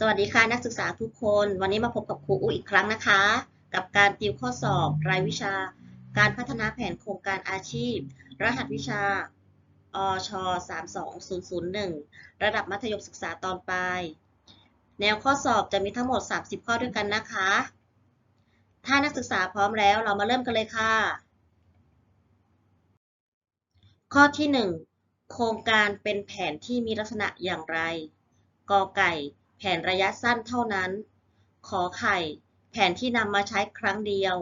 สวัสดีค่ะนักศึกษาทุกคน วันนี้มาพบกับครูอุ้ยอีกครั้งนะคะ กับการติวข้อสอบ รายวิชา การพัฒนาแผนโครงการอาชีพ รหัสวิชาอช32001 ระดับมัธยมศึกษาตอนปลาย แนวข้อสอบจะมีทั้งหมด 30 ข้อด้วยกันนะคะ ถ้านักศึกษาพร้อมแล้วเรามาเริ่มกันเลยค่ะ ข้อที่ 1 โครงการเป็นแผนที่มีลักษณะอย่างไรกอไก่ แผนระยะสั้นเท่านั้น ขอไข่ แผนที่นำมาใช้ครั้งเดียว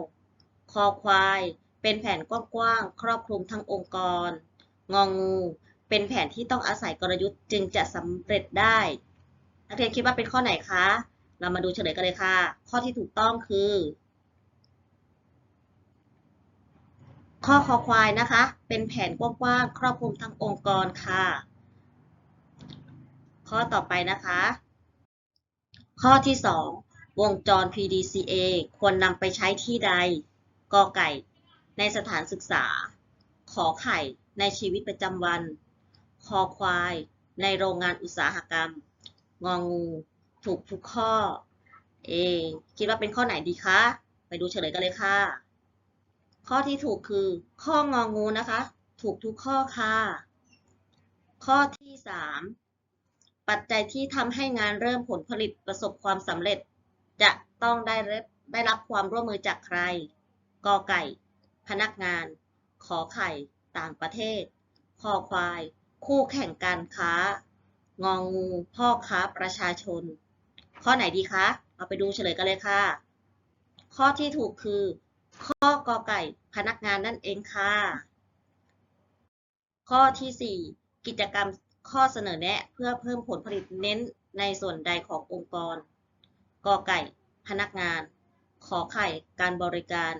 คอควาย เป็นแผนกว้างๆ ครอบคลุมทั้งองค์กร งองู เป็นแผนที่ต้องอาศัยกลยุทธ์จึงจะสำเร็จได้ นักเรียนคิดว่าเป็นข้อไหนคะ เรามาดูเฉลยกันเลยค่ะ ข้อที่ถูกต้องคือ ข้อคอควายนะคะ เป็นแผนกว้างๆ ครอบคลุมทั้งองค์กรค่ะ ข้อต่อไปนะคะ ข้อที่ 2 วงจร PDCA ควรนำไปใช้ที่ใด กอไก่ ในสถานศึกษา ขอไข่ ในชีวิตประจำวัน คอควาย ในโรงงานอุตสาหกรรม งองู ถูกทุกข้อ เอ คิดว่าเป็นข้อไหนดีคะ ไปดูเฉลยกันเลยค่ะ ข้อที่ถูกคือ ข้ององูนะคะ ถูกทุกข้อค่ะ ข้อที่ 3 ปัจจัยที่ทำให้งานเริ่มผลผลิตประสบความสำเร็จ จะต้องได้รับได้รับความร่วมมือจากใคร กอไก่ พนักงาน ขอไข่ ต่างประเทศ คอควาย คู่แข่งการค้า งองู พ่อค้าประชาชน ข้อไหนดีคะ เราไปดูเฉลยกันเลยค่ะ ข้อที่ถูกคือ ข้อกอไก่ พนักงานนั่นเองค่ะ ข้อที่ 4 กิจกรรม ข้อเสนอแนะเพื่อเพิ่มผลผลิตเน้นในส่วนใดขององค์กร กอไก่ พนักงาน ขอไข่ การบริการ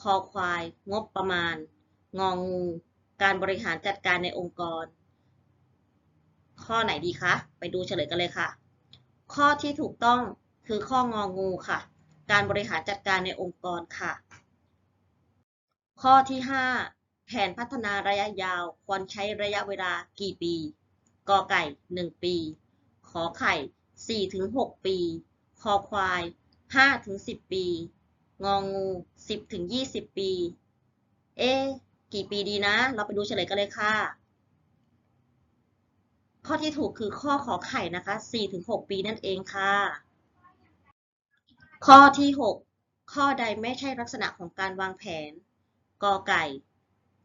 คอควาย งบประมาณ งองู การบริหารจัดการในองค์กร ข้อไหนดีคะ ไปดูเฉลยกันเลยค่ะ ข้อที่ถูกต้องคือข้ององูค่ะ การบริหารจัดการในองค์กรค่ะ ข้อที่ 5 แผนพัฒนาระยะยาวควรใช้ระยะเวลากี่ปี กอไก่ 1 ปี ขอไข่4ถึง6ปี คอควาย5ถึง10 ปี งองู 10ถึง20 ปี เอ๊กี่ปีดีนะ เราไปดูเฉลยกันเลยค่ะ ข้อที่ถูกคือข้อขอไข่นะคะ4ถึง6ปีนั่นเองค่ะ ข้อที่ 6 ข้อใดไม่ใช่ลักษณะของการวางแผน กอไก่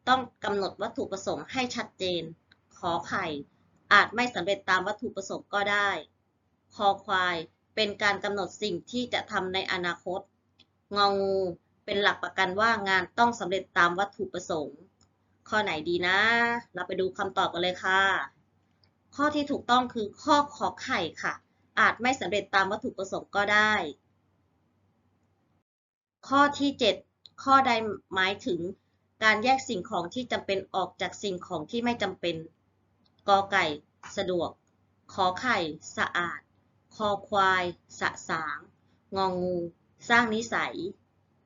ต้องกำหนดวัตถุประสงค์ให้ชัดเจน ขอไข่ อาจไม่สำเร็จตามวัตถุประสงค์ก็ได้ คอควาย เป็นการกำหนดสิ่งที่จะทำในอนาคต งองู เป็นหลักประกันว่างานต้องสำเร็จตามวัตถุประสงค์ ข้อไหนดีนะ เราไปดูคำตอบกันเลยค่ะ ข้อที่ถูกต้องคือข้อขอไข่ค่ะ อาจไม่สำเร็จตามวัตถุประสงค์ก็ได้ ข้อที่ 7 ข้อใดหมายถึงการแยกสิ่งของที่จำเป็นออกจากสิ่งของที่ไม่จำเป็น กอไก่ สะดวก ขอไข่ สะอาด คอควาย สะสาง งองงู สร้างนิสัย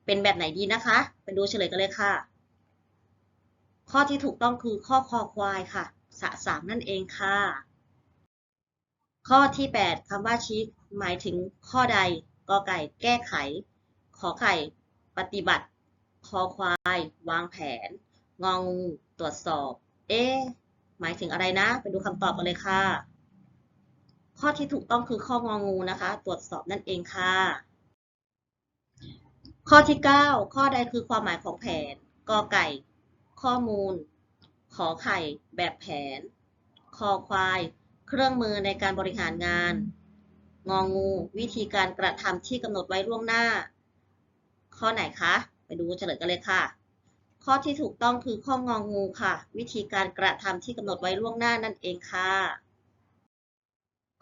เป็นแบบไหนดีนะคะ ไปดูเฉลยกันเลยค่ะ ข้อที่ถูกต้องคือข้อคอควายค่ะ สะสางนั่นเองค่ะ ข้อที่ 8คำว่าชี้หมายถึงข้อใด กอไก่ แก้ไข ขอไข่ ปฏิบัติ คอควาย วางแผน งองูตรวจสอบ เอ๊ะ หมายถึงอะไรนะ ไปดูคำตอบกันเลยค่ะ ข้อที่ถูกต้องคือข้ององูนะคะ ตรวจสอบนั่นเองค่ะ ข้อที่ 9 ข้อใดคือความหมายของแผนกอไก่ ข้อมูล ขอไข่ แบบแผน คอควาย เครื่องมือในการบริหารงาน งองู วิธีการกระทำที่กำหนดไว้ล่วงหน้า ข้อไหนคะ ไปดูเฉลยกันเลยค่ะ ข้อที่ถูกต้องคือข้ององูค่ะ วิธีการกระทำที่กำหนดไว้ล่วงหน้านั่นเองค่ะ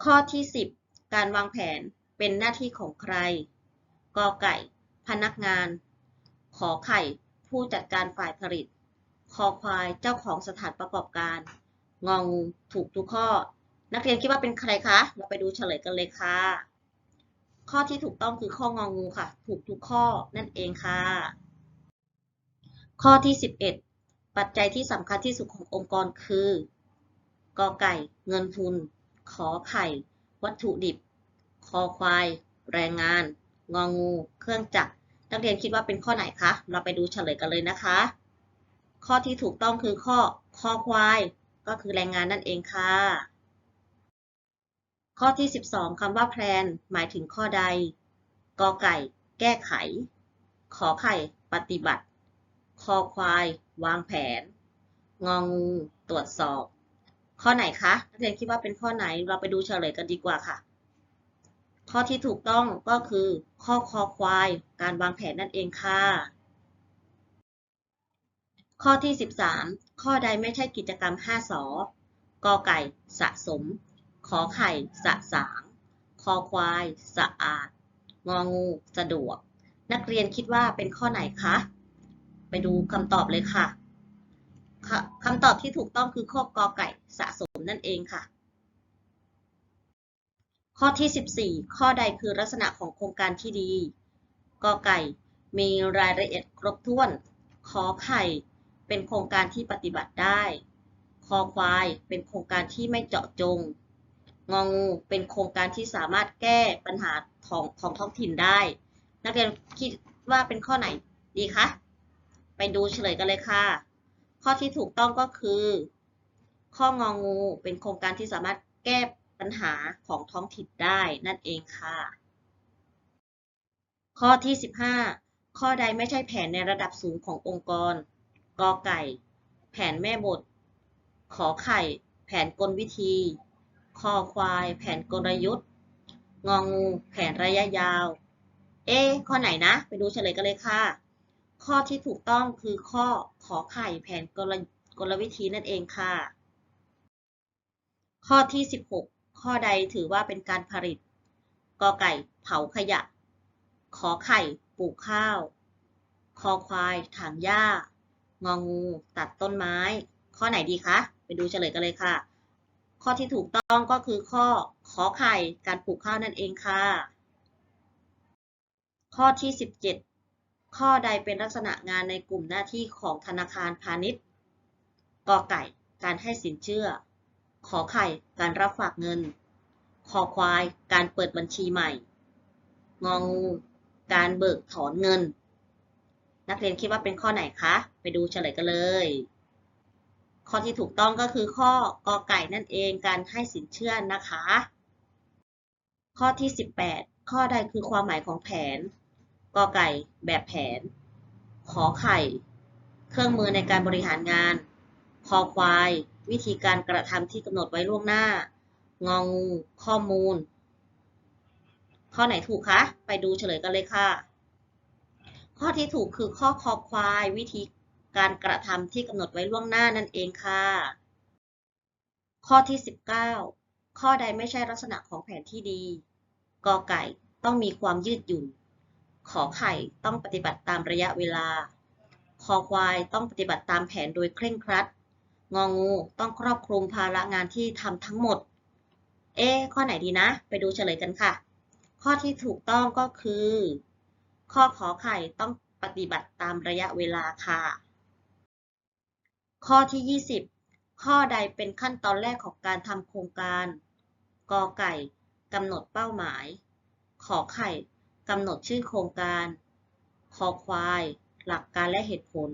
ข้อที่ 10 การวางแผนเป็นหน้าที่ของใครกอไก่ พนักงาน ขอไข่ ผู้จัดการฝ่ายผลิต คอควาย เจ้าของสถานประกอบการ งองูถูกทุกข้อ นักเรียนคิดว่าเป็นใครคะ เราไปดูเฉลยกันเลยค่ะ ข้อที่ถูกต้องคือข้ององูค่ะ ถูกทุกข้อนั่นเองค่ะ ข้อที่ 11 ปัจจัยที่สำคัญที่สุดขององค์กรคือกอไก่ เงินทุน ขอไข่ วัตถุดิบ คอควาย แรงงาน งองู เครื่องจักร นักเรียนคิดว่าเป็นข้อไหนคะ เราไปดูเฉลยกันเลยนะคะ ข้อที่ถูกต้องคือข้อคอควาย ก็คือแรงงานนั่นเองค่ะ ข้อที่ 12คำว่าแพลนหมายถึงข้อใดกอไก่ แก้ไข ขอไข่ ปฏิบัติ คอควาย วางแผน งองู ตรวจสอบ ข้อไหนคะนักเรียนคิดว่าเป็นข้อไหนเราไปดูเฉลยกันดีกว่าค่ะ ข้อที่ถูกต้องก็คือ ข้อคอควาย การวางแผนนั่นเองค่ะ ข้อที่ 13 ข้อใดไม่ใช่กิจกรรม 5สอกอไก่สะสม ขอไข่สะสาง คอควาย สะอาด งองู สะดวก นักเรียนคิดว่าเป็นข้อไหนคะ ไปดูคำตอบเลยค่ะคคำตอบที่ถูกต้องคือข้อกอไก่สะสมนั่นเองค่ะ ข้อที่ 14 ข้อใดคือลักษณะของโครงการที่ดีกอไก่ มีรายละเอียดครบถ้วน ขอไข่ เป็นโครงการที่ปฏิบัติได้ คอควาย เป็นโครงการที่ไม่เจาะจง งองู เป็นโครงการที่สามารถแก้ปัญหาของของท้องถิ่นได้ นักเรียนคิดว่าเป็นข้อไหนดีคะ ไปดูเฉลยกันเลยค่ะ ข้อที่ถูกต้องก็คือ ข้ององูเป็นโครงการที่สามารถแก้ปัญหาของท้องถิ่นได้นั่นเองค่ะ ข้อที่ 15 ข้อใดไม่ใช่แผนในระดับสูงขององค์กร กอไก่ แผนแม่บท ขอไข่ แผนกลวิธี คอควาย แผนกลยุทธ์ งองู แผนระยะยาว เอ๊ข้อไหนนะ ไปดูเฉลยกันเลยค่ะ ข้อที่ถูกต้องคือข้อขอไข่แผนกลกลวิธีนั่นเองค่ะ ข้อที่ 16 ข้อใดถือว่าเป็นการผลิตกอไก่เผาขยะ ขอไข่ปลูกข้าว คอควายถางหญ้า งองูตัดต้นไม้ ข้อไหนดีคะ ไปดูเฉลยกันเลยค่ะ ข้อที่ถูกต้องก็คือข้อขอไข่การปลูกข้าวนั่นเองค่ะ ข้อที่ 17 ข้อใดเป็นลักษณะงานในกลุ่มหน้าที่ของธนาคารพาณิชย์ กอไก่ การให้สินเชื่อ ขอไข่ การรับฝากเงินคอควาย การเปิดบัญชีใหม่ งองู การเบิกถอนเงิน นักเรียนคิดว่าเป็นข้อไหนคะ ไปดูเฉลยกันเลย ข้อที่ถูกต้องก็คือข้อกอไก่นั่นเอง การให้สินเชื่อนะคะ ข้อที่ 18 ข้อใดคือความหมายของแผน กอไก่แบบแผน ขอไข่ เครื่องมือในการบริหารงาน คอควาย วิธีการกระทำที่กำหนดไว้ล่วงหน้า งองู ข้อมูล ข้อไหนถูกคะ ไปดูเฉลยกันเลยค่ะ ข้อที่ถูกคือข้อคอควาย วิธีการกระทำที่กำหนดไว้ล่วงหน้านั่นเองค่ะ ข้อที่ 19 ข้อใดไม่ใช่ลักษณะของแผนที่ดี กอไก่ต้องมีความยืดหยุ่น ขอไข่ต้องปฏิบัติตามระยะเวลา คอควายต้องปฏิบัติตามแผนโดยเคร่งครัด งองูต้องครอบคลุมภาระงานที่ทำทั้งหมด เอ๊ข้อไหนดีนะ ไปดูเฉลยกันค่ะ ข้อที่ถูกต้องก็คือ ข้อขอไข่ต้องปฏิบัติตามระยะเวลาค่ะ ข้อที่ 20 ข้อใดเป็นขั้นตอนแรกของการทำโครงการ กอไก่กำหนดเป้าหมาย ขอไข่ กำหนดชื่อโครงการ คอควาย หลักการและเหตุผล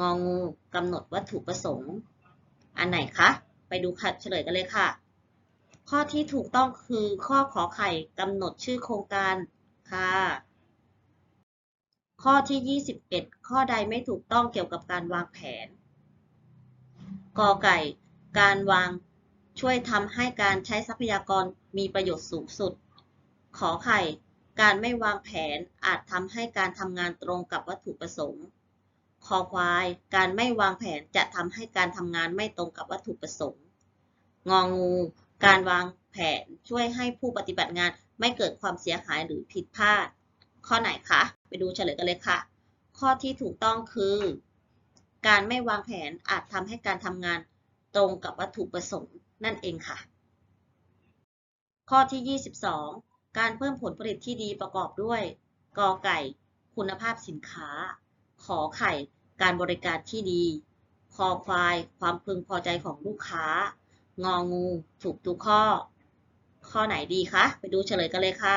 งองูกำหนดวัตถุประสงค์ อันไหนคะ ไปดูค่ะเฉลยกันเลยค่ะ ข้อที่ถูกต้องคือข้อขอไข่กำหนดชื่อโครงการค่ะ ข้อที่ 21 ข้อใดไม่ถูกต้องเกี่ยวกับการวางแผน กอไก่ การวางช่วยทำให้การใช้ทรัพยากรมีประโยชน์สูงสุด ขอไข่ การไม่วางแผนอาจทำให้การทำงานตรงกับวัตถุประสงค์คอควาย การไม่วางแผนจะทำให้การทำงานไม่ตรงกับวัตถุประสงค์ งองู การวางแผนช่วยให้ผู้ปฏิบัติงานไม่เกิดความเสียหายหรือผิดพลาด ข้อไหนคะ ไปดูเฉลยกันเลยค่ะ ข้อที่ถูกต้องคือ การไม่วางแผนอาจทำให้การทำงานตรงกับวัตถุประสงค์นั่นเองค่ะ ข้อที่ 22 การเพิ่มผลผลิตที่ดีประกอบด้วยกอไก่ คุณภาพสินค้า ขอไข่ การบริการที่ดี คอควาย ความพึงพอใจของลูกค้า งองู ถูกทุกข้อ ข้อไหนดีคะ ไปดูเฉลยกันเลยค่ะ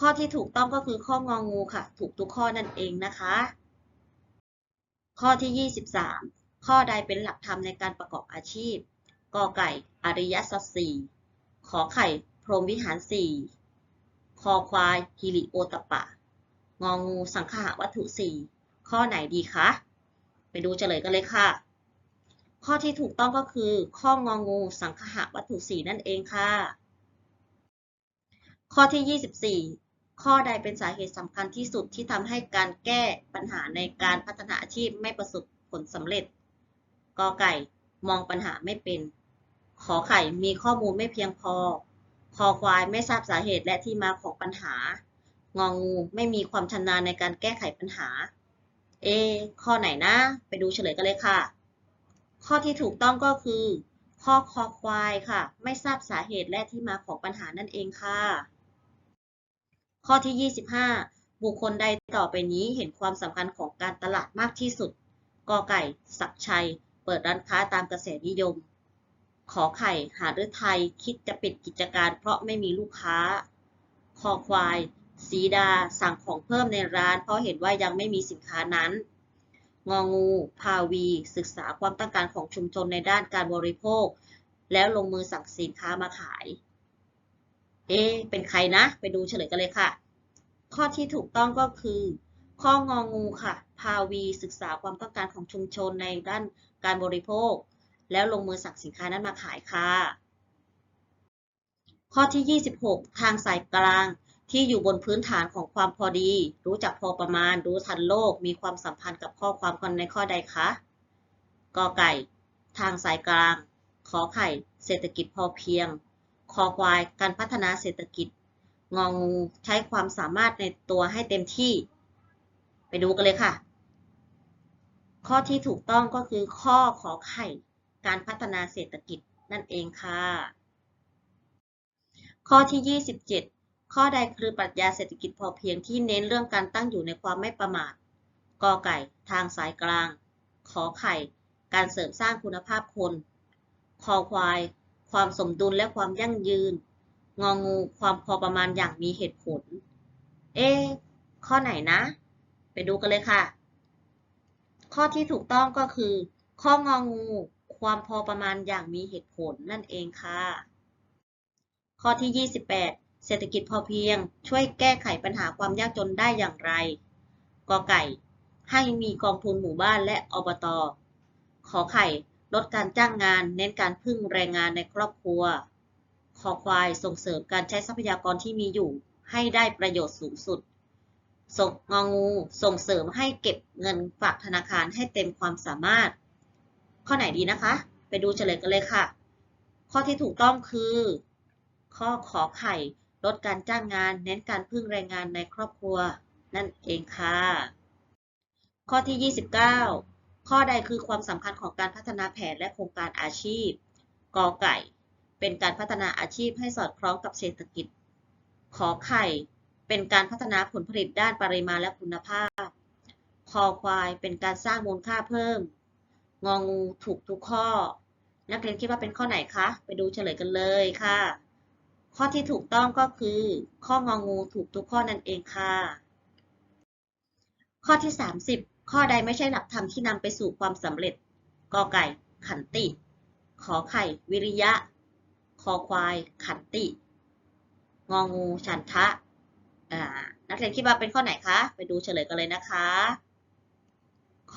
ข้อที่ถูกต้องก็คือข้ององูค่ะ ถูกทุกข้อนั่นเองนะคะ ข้อที่ 23 ข้อใดเป็นหลักธรรมในการประกอบอาชีพกอไก่ อริยสัจสี่ขอไข่ รมวิหารสี่คอควายฮิริโอตปปะงองูสังขาวัตถุสี่ข้อไหนดีคะ ไปดูเฉลยกันเลยค่ะ ข้อที่ถูกต้องก็คือ ข้ององูสังขาวัตถุสี่นั่นเองค่ะ ข้อที่ 24 ข้อใดเป็นสาเหตุสำคัญที่สุดที่ทำให้การแก้ปัญหาในการพัฒนาอาชีพไม่ประสบผลสำเร็จกอไก่มองปัญหาไม่เป็น ขอไข่มีข้อมูลไม่เพียงพอ คอควายไม่ทราบสาเหตุและที่มาของปัญหา งองูไม่มีความชำนาญในการแก้ไขปัญหา เอ ข้อไหนนะ ไปดูเฉลยกันเลยค่ะ ข้อที่ถูกต้องก็คือ ข้อคอควายค่ะ ไม่ทราบสาเหตุและที่มาของปัญหานั่นเองค่ะ ข้อที่ 25 บุคคลใดต่อไปนี้เห็นความสำคัญของการตลาดมากที่สุดกอไก่ศักชัย เปิดร้านค้าตามกระแสนิยม ขอไข่หาฤทัยคิดจะปิดกิจการเพราะไม่มีลูกค้า คอควายสีดาสั่งของเพิ่มในร้าน เพราะเห็นว่ายังไม่มีสินค้านั้น งองูภาวี ศึกษาความต้องการของชุมชนในด้านการบริโภค แล้วลงมือสั่งสินค้ามาขาย เอ๊เป็นใครนะ ไปดูเฉลยกันเลยค่ะ ข้อที่ถูกต้องก็คือ ข้ององูค่ะภาวีศึกษาความต้องการของชุมชนในด้านการบริโภค แล้วลงมือสั่งสินค้านั้นมาขายค่ะ ข้อที่ 26 ทางสายกลางที่อยู่บนพื้นฐานของความพอดี รู้จักพอประมาณ รู้ทันโลก มีความสัมพันธ์กับข้อความคนในข้อใดคะกอไก่ ทางสายกลางขอไข่ เศรษฐกิจพอเพียงคอควาย การพัฒนาเศรษฐกิจ งองูใช้ความสามารถในตัวให้เต็มที่ ไปดูกันเลยค่ะ ข้อที่ถูกต้องก็คือข้อขอไข่ การพัฒนาเศรษฐกิจนั่นเองค่ะ ข้อที่ 27 ข้อใดคือปรัชญาเศรษฐกิจพอเพียงที่เน้นเรื่องการตั้งอยู่ในความไม่ประมาทกอไก่ ทางสายกลาง ขอไข่ การเสริมสร้างคุณภาพคนคอควาย ความสมดุลและความยั่งยืน งองู ความพอประมาณอย่างมีเหตุผล เอ๊ข้อไหนนะ ไปดูกันเลยค่ะ ข้อที่ถูกต้องก็คือ ข้ององู ความพอประมาณอย่างมีเหตุผลนั่นเองค่ะ ข้อที่ 28 เศรษฐกิจพอเพียง ช่วยแก้ไขปัญหาความยากจนได้อย่างไรกอไก่ ให้มีกองทุนหมู่บ้านและอบต ขอไข่ลดการจ้างงาน เน้นการพึ่งแรงงานในครอบครัวคอควายส่งเสริมการใช้ทรัพยากรที่มีอยู่ ให้ได้ประโยชน์สูงสุดส่งงองูส่งเสริมให้เก็บเงินฝากธนาคารให้เต็มความสามารถ ข้อไหนดีนะคะ ไปดูเฉลยกันเลยค่ะ ข้อที่ถูกต้องคือ ข้อขอไข่ ลดการจ้างงาน เน้นการพึ่งแรงงานในครอบครัว นั่นเองค่ะ ข้อที่ 29 ข้อใดคือความสำคัญของการพัฒนาแผนและโครงการอาชีพ กอไก่ เป็นการพัฒนาอาชีพให้สอดคล้องกับเศรษฐกิจ ขอไข่ เป็นการพัฒนาผลผลิตด้านปริมาณและคุณภาพ คอควาย เป็นการสร้างมูลค่าเพิ่ม งองูถูกทุกข้อ นักเรียนคิดว่าเป็นข้อไหนคะ ไปดูเฉลยกันเลยค่ะ ข้อที่ถูกต้องก็คือ ข้ององูถูกทุกข้อนั่นเองค่ะ ข้อที่ 30 ข้อใดไม่ใช่หลักธรรมที่นำไปสู่ความสำเร็จกอไก่ขันติ ขอไข่ วิริยะ คอควาย ขันติ งองูฉันทะนักเรียนคิดว่าเป็นข้อไหนคะ ไปดูเฉลยกันเลยนะคะ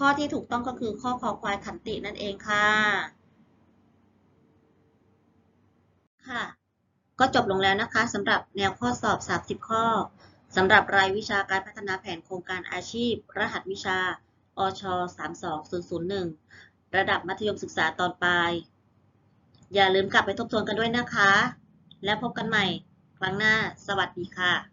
ข้อที่ถูกต้องก็คือข้อคอควายขันตินั่นเองค่ะ ค่ะ ก็จบลงแล้วนะคะสำหรับแนวข้อสอบ 30 ข้อสำหรับรายวิชาการพัฒนาแผนโครงการอาชีพ รหัสวิชา อช 32001 ระดับมัธยมศึกษาตอนปลาย อย่าลืมกลับไปทบทวนกันด้วยนะคะ แล้วพบกันใหม่ ครั้งหน้า สวัสดีค่ะ